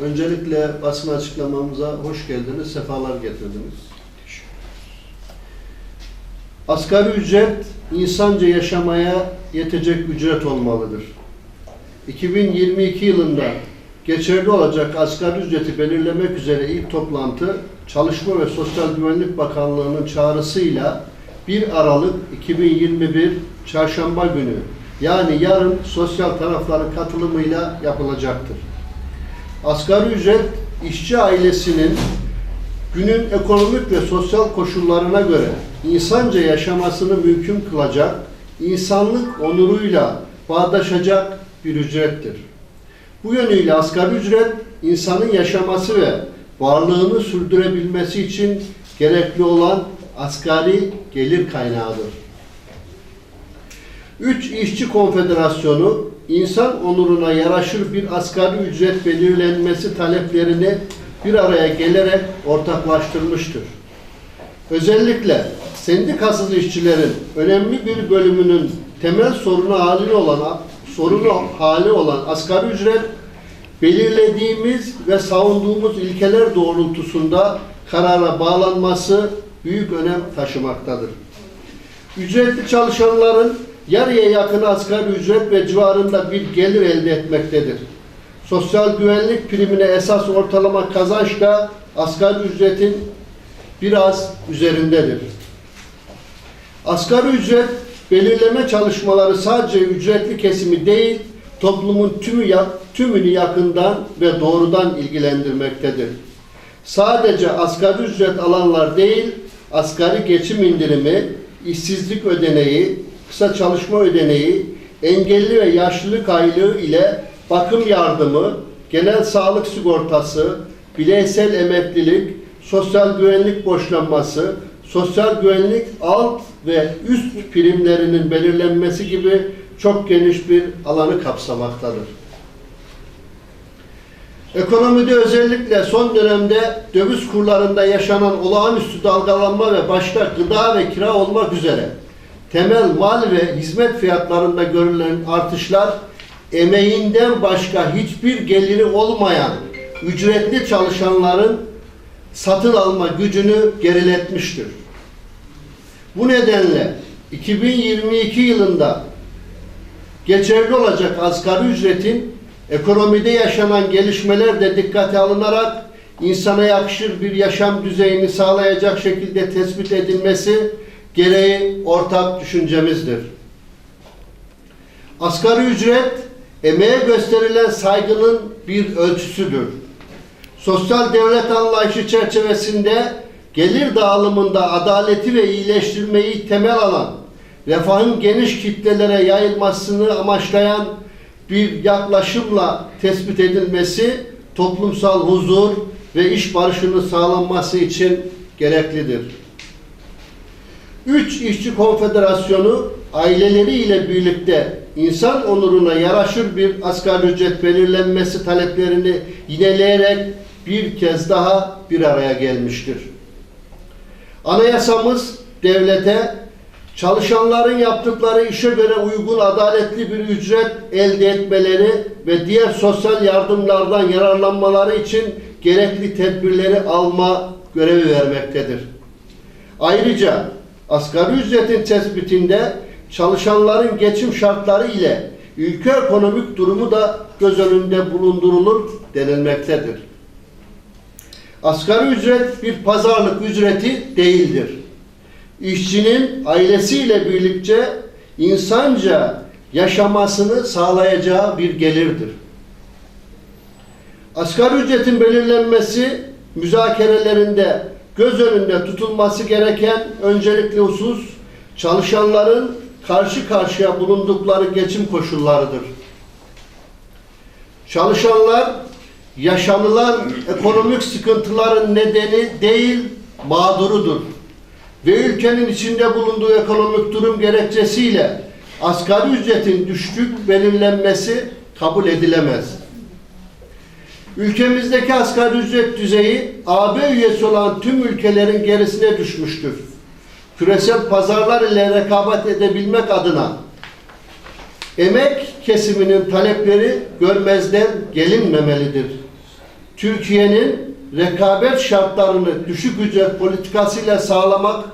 Öncelikle basın açıklamamıza hoş geldiniz, sefalar getirdiniz. Asgari ücret insanca yaşamaya yetecek ücret olmalıdır. 2022 yılında geçerli olacak asgari ücreti belirlemek üzere ilk toplantı Çalışma ve Sosyal Güvenlik Bakanlığı'nın çağrısıyla 1 Aralık 2021 Çarşamba günü yani yarın sosyal tarafların katılımıyla yapılacaktır. Asgari ücret işçi ailesinin günün ekonomik ve sosyal koşullarına göre insanca yaşamasını mümkün kılacak, insanlık onuruyla bağdaşacak bir ücrettir. Bu yönüyle asgari ücret insanın yaşaması ve varlığını sürdürebilmesi için gerekli olan asgari gelir kaynağıdır. Üç İşçi Konfederasyonu insan onuruna yaraşır bir asgari ücret belirlenmesi taleplerini bir araya gelerek ortaklaştırmıştır. Özellikle sendikasız işçilerin önemli bir bölümünün temel sorunu hali olan sorunu hali olan asgari ücret belirlediğimiz ve savunduğumuz ilkeler doğrultusunda karara bağlanması büyük önem taşımaktadır. Ücretli çalışanların yarıya yakın asgari ücret ve civarında bir gelir elde etmektedir. Sosyal güvenlik primine esas ortalama kazanç da asgari ücretin biraz üzerindedir. Asgari ücret belirleme çalışmaları sadece ücretli kesimi değil, toplumun tümü tümünü yakından ve doğrudan ilgilendirmektedir. Sadece asgari ücret alanlar değil, asgari geçim indirimi, işsizlik ödeneği, kısa çalışma ödeneği, engelli ve yaşlılık aylığı ile bakım yardımı, genel sağlık sigortası, bireysel emeklilik, sosyal güvenlik borçlanması, sosyal güvenlik alt ve üst primlerinin belirlenmesi gibi çok geniş bir alanı kapsamaktadır. Ekonomide özellikle son dönemde döviz kurlarında yaşanan olağanüstü dalgalanma ve başta gıda ve kira olmak üzere temel mal ve hizmet fiyatlarında görülen artışlar emeğinden başka hiçbir geliri olmayan ücretli çalışanların satın alma gücünü geriletmiştir. Bu nedenle 2022 yılında geçerli olacak asgari ücretin ekonomide yaşanan gelişmeler de dikkate alınarak insana yakışır bir yaşam düzeyini sağlayacak şekilde tespit edilmesi gereği ortak düşüncemizdir. Asgari ücret emeğe gösterilen saygının bir ölçüsüdür. Sosyal devlet anlayışı çerçevesinde gelir dağılımında adaleti ve iyileştirmeyi temel alan, refahın geniş kitlelere yayılmasını amaçlayan bir yaklaşımla tespit edilmesi toplumsal huzur ve iş barışının sağlanması için gereklidir. Üç İşçi Konfederasyonu aileleriyle birlikte insan onuruna yaraşır bir asgari ücret belirlenmesi taleplerini yineleyerek bir kez daha bir araya gelmiştir. Anayasamız devlete çalışanların yaptıkları işe göre uygun adaletli bir ücret elde etmeleri ve diğer sosyal yardımlardan yararlanmaları için gerekli tedbirleri alma görevi vermektedir. Ayrıca asgari ücretin tespitinde çalışanların geçim şartları ile ülke ekonomik durumu da göz önünde bulundurulur denilmektedir. Asgari ücret bir pazarlık ücreti değildir. İşçinin ailesiyle birlikte insanca yaşamasını sağlayacağı bir gelirdir. Asgari ücretin belirlenmesi müzakerelerinde göz önünde tutulması gereken öncelikli husus çalışanların karşı karşıya bulundukları geçim koşullarıdır. Çalışanlar yaşanılan ekonomik sıkıntıların nedeni değil, mağdurudur. Ve ülkenin içinde bulunduğu ekonomik durum gerekçesiyle asgari ücretin düştük belirlenmesi kabul edilemez. Ülkemizdeki asgari ücret düzeyi AB üyesi olan tüm ülkelerin gerisine düşmüştür. Küresel pazarlar ile rekabet edebilmek adına emek kesiminin talepleri görmezden gelinmemelidir. Türkiye'nin rekabet şartlarını düşük ücret politikasıyla sağlamak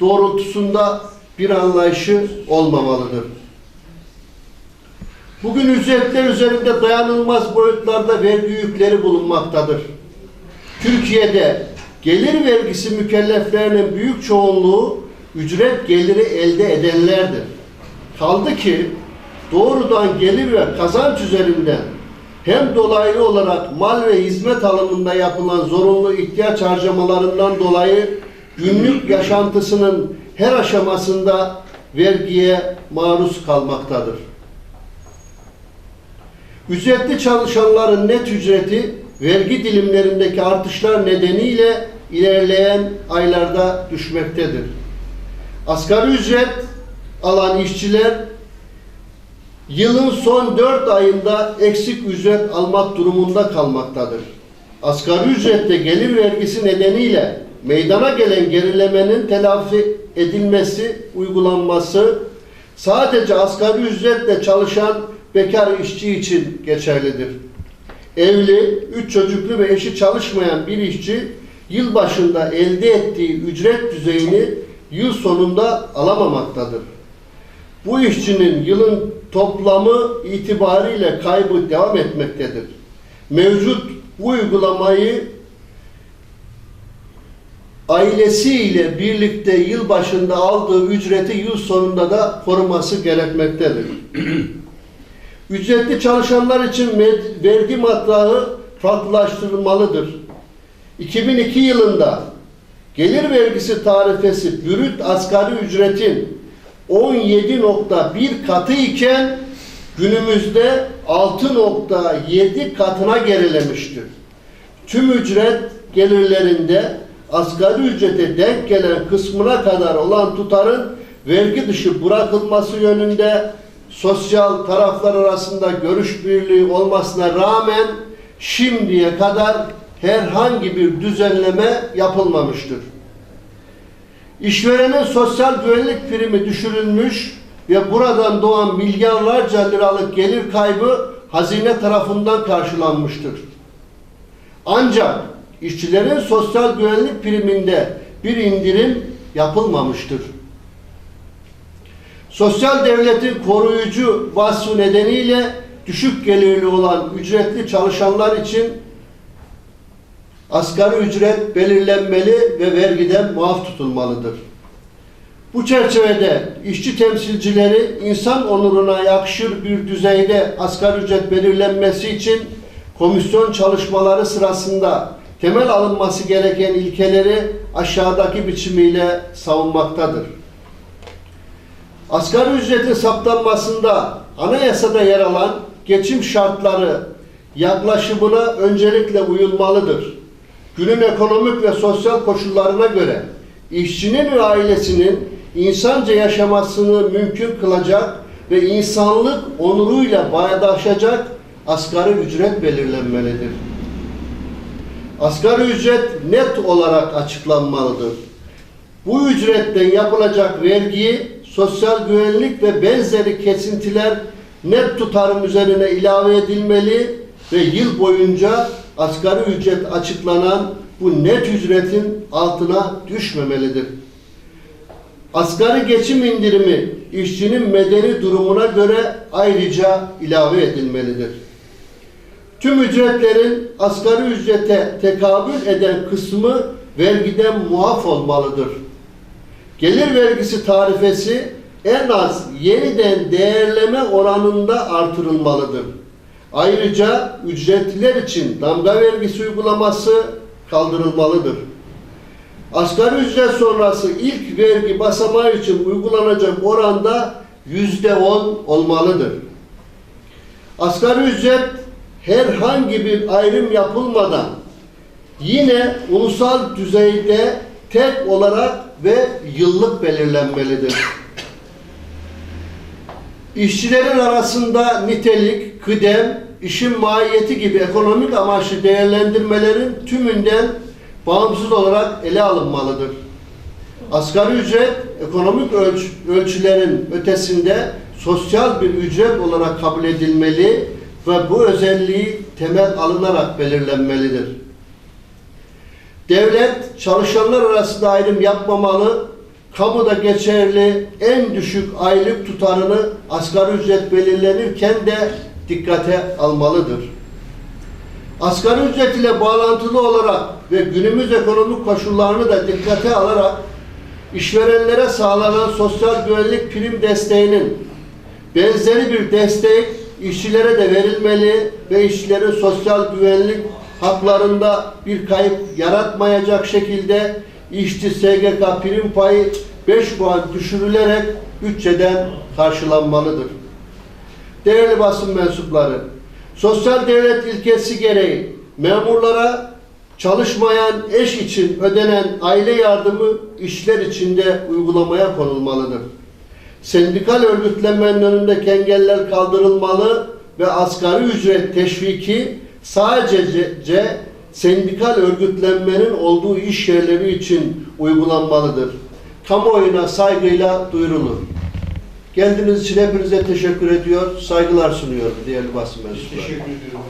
doğrultusunda bir anlayışı olmamalıdır. Bugün ücretler üzerinde dayanılmaz boyutlarda vergi yükleri bulunmaktadır. Türkiye'de gelir vergisi mükelleflerinin büyük çoğunluğu ücret geliri elde edenlerdir. Kaldı ki doğrudan gelir ve kazanç üzerinden hem dolaylı olarak mal ve hizmet alımında yapılan zorunlu ihtiyaç harcamalarından dolayı günlük yaşantısının her aşamasında vergiye maruz kalmaktadır. Ücretli çalışanların net ücreti vergi dilimlerindeki artışlar nedeniyle ilerleyen aylarda düşmektedir. Asgari ücret alan işçiler yılın son 4 ayında eksik ücret almak durumunda kalmaktadır. Asgari ücrette gelir vergisi nedeniyle meydana gelen gerilemenin telafi edilmesi, uygulanması sadece asgari ücretle çalışan bekar işçi için geçerlidir. Evli, üç çocuklu ve eşi çalışmayan bir işçi yıl başında elde ettiği ücret düzeyini yıl sonunda alamamaktadır. Bu işçinin yılın toplamı itibariyle kaybı devam etmektedir. Mevcut bu uygulamayı ailesiyle birlikte yıl başında aldığı ücreti yıl sonunda da koruması gerekmektedir. Ücretli çalışanlar için vergi matrağı farklılaştırılmalıdır. 2002 yılında gelir vergisi tarifesi bürüt asgari ücretin 17.1 katı iken günümüzde 6.7 katına gerilemiştir. Tüm ücret gelirlerinde asgari ücrete denk gelen kısmına kadar olan tutarın vergi dışı bırakılması yönünde sosyal taraflar arasında görüş birliği olmasına rağmen şimdiye kadar herhangi bir düzenleme yapılmamıştır. İşverenin sosyal güvenlik primi düşürülmüş ve buradan doğan milyarlarca liralık gelir kaybı hazine tarafından karşılanmıştır. Ancak işçilerin sosyal güvenlik priminde bir indirim yapılmamıştır. Sosyal devletin koruyucu vasfı nedeniyle düşük gelirli olan ücretli çalışanlar için asgari ücret belirlenmeli ve vergiden muaf tutulmalıdır. Bu çerçevede işçi temsilcileri insan onuruna yakışır bir düzeyde asgari ücret belirlenmesi için komisyon çalışmaları sırasında temel alınması gereken ilkeleri aşağıdaki biçimiyle savunmaktadır. Asgari ücretin saptanmasında anayasada yer alan geçim şartları yaklaşımına öncelikle uyulmalıdır. Günün ekonomik ve sosyal koşullarına göre işçinin ve ailesinin insanca yaşamasını mümkün kılacak ve insanlık onuruyla bağdaşacak asgari ücret belirlenmelidir. Asgari ücret net olarak açıklanmalıdır. Bu ücretten yapılacak vergiyi sosyal güvenlik ve benzeri kesintiler net tutarım üzerine ilave edilmeli ve yıl boyunca asgari ücret açıklanan bu net ücretin altına düşmemelidir. Asgari geçim indirimi işçinin medeni durumuna göre ayrıca ilave edilmelidir. Tüm ücretlerin asgari ücrete tekabül eden kısmı vergiden muaf olmalıdır. Gelir vergisi tarifesi en az yeniden değerleme oranında artırılmalıdır. Ayrıca ücretliler için damga vergisi uygulaması kaldırılmalıdır. Asgari ücret sonrası ilk vergi basamağı için uygulanacak oranda yüzde on olmalıdır. Asgari ücret herhangi bir ayrım yapılmadan yine ulusal düzeyde tek olarak ve yıllık belirlenmelidir. İşçilerin arasında nitelik, kıdem, işin mahiyeti gibi ekonomik amaçlı değerlendirmelerin tümünden bağımsız olarak ele alınmalıdır. Asgari ücret ekonomik ölç ölçülerin ötesinde sosyal bir ücret olarak kabul edilmeli ve bu özelliği temel alınarak belirlenmelidir. Devlet çalışanlar arasında ayrım yapmamalı, kamuda geçerli en düşük aylık tutarını asgari ücret belirlenirken de dikkate almalıdır. Asgari ücret ile bağlantılı olarak ve günümüz ekonomik koşullarını da dikkate alarak işverenlere sağlanan sosyal güvenlik prim desteğinin benzeri bir destek işçilere de verilmeli ve işçilerin sosyal güvenlik haklarında bir kayıp yaratmayacak şekilde işçi SGK prim payı 5 puan düşürülerek bütçeden karşılanmalıdır. Değerli basın mensupları, sosyal devlet ilkesi gereği memurlara çalışmayan eş için ödenen aile yardımı işler içinde uygulamaya konulmalıdır. Sendikal örgütlenmenin önündeki engeller kaldırılmalı ve asgari ücret teşviki sadece sendikal örgütlenmenin olduğu iş yerleri için uygulanmalıdır. Kamuoyuna saygıyla duyurulur. Geldiğiniz için hepinize teşekkür ediyor, saygılar sunuyorum değerli basın mensupları. Teşekkür ediyorum.